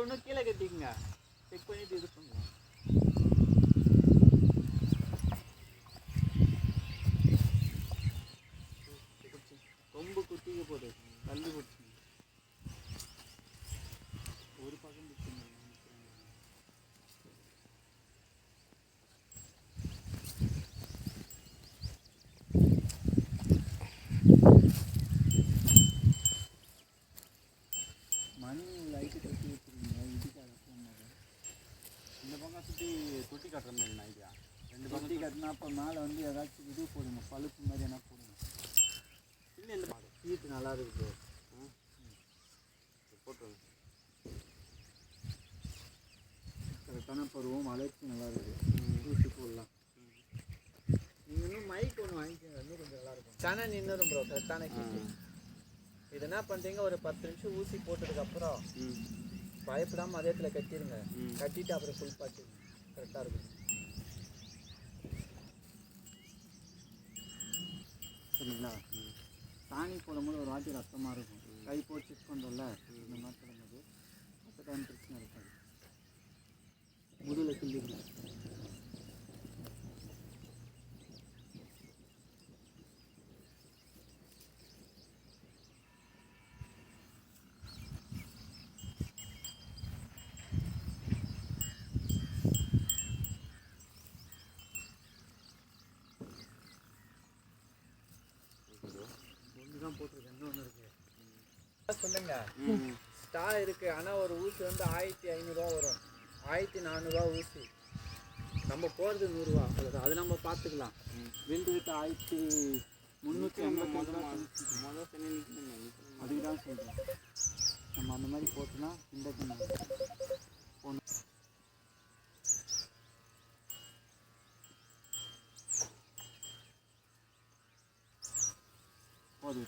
ஒன்று கீழே கட்டிக்குங்க செக் பண்ணிட்டு இது பண்ணுங்க கொம்பு குத்திக்க போகுது தள்ளி போட்டு ஒரு பக்கம் பிடிச்சிங்க மணி லைட்டு கட்டி வச்சுருக்கீங்க இதுக்கு அது சொன்னது இந்த பக்கம் சுற்றி தொட்டி கட்டுற மாதிரி நாய்க்கா ரெண்டு கட்டி பக்கம் கட்டினா அப்போ மேலே வந்து ஏதாச்சும் இது போடுங்க பழுப்பு மாதிரி என்ன போடுங்க. இல்லை இந்த சீட்டு நல்லா இருக்குது போட்டுருங்க. கரெக்டான பருவம் வளர்ச்சி நல்லா இருக்குது ஊசி போடலாம். இன்னும் மைக் ஒன்று வாங்கிக்கோங்க இன்னும் கொஞ்சம் நல்லா இருக்கும். சனை நின்றுடும் ப்ரோ கரெக்டான கீட்டு இது என்ன பண்ணுறீங்க ஒரு பத்து நிமிஷம் ஊசி போட்டதுக்கப்புறம் பயப்படாமல் அதே இடத்துல கட்டிடுங்க. கட்டிட்டு அப்புறம் ஃபுல் பாட்டுங்க கரெக்டாக இருக்கும். சரிங்களா? சாணி போடும்போது ஒரு வாட்டி ரத்தமாக இருக்கும். கை போட்டு செக் பண்ணுறோம்ல இந்த மாதிரி தான் போட்டிருக்கேன். இன்னொன்று இருக்கு. சொல்லுங்க. ஸ்டா இருக்கு. ஆனால் ஒரு ஊசி வந்து ஆயிரத்தி ஐநூறுரூவா வரும். ஆயிரத்தி நானூறுரூவா ஊசி. நம்ம போகிறது நூறுரூவா அவ்வளோதான் அது நம்ம பார்த்துக்கலாம் விண்டு விட்டு ஆயிரத்தி முந்நூற்றி ஐம்பத்தி மொதல் அதுக்கு தான் சொல்கிறேன் நம்ம அந்த மாதிரி போட்டோன்னா இந்த போகணும் அது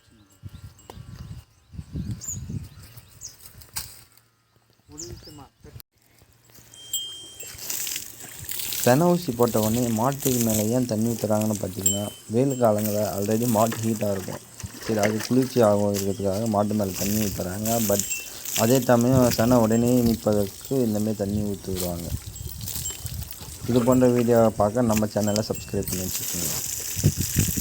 சென ஊசி போட்ட உடனே மாட்டுக்கு மேலே ஏன் தண்ணி ஊற்றுறாங்கன்னு பார்த்தீங்கன்னா வெயில் காலங்களில் ஆல்ரெடி மாட்டு ஹீட்டாக இருக்கும். சரி அது குளிர்ச்சி ஆகும் இருக்கிறதுக்காக மாட்டு மேலே தண்ணி ஊற்றுறாங்க பட் அதே சமயம் செனை உடனே நிற்பதற்கு இந்தமாரி தண்ணி ஊற்றி விடுவாங்க. இது போன்ற வீடியோவை பார்க்க நம்ம சேனலை சப்ஸ்கிரைப் பண்ணி வச்சுக்கோங்க.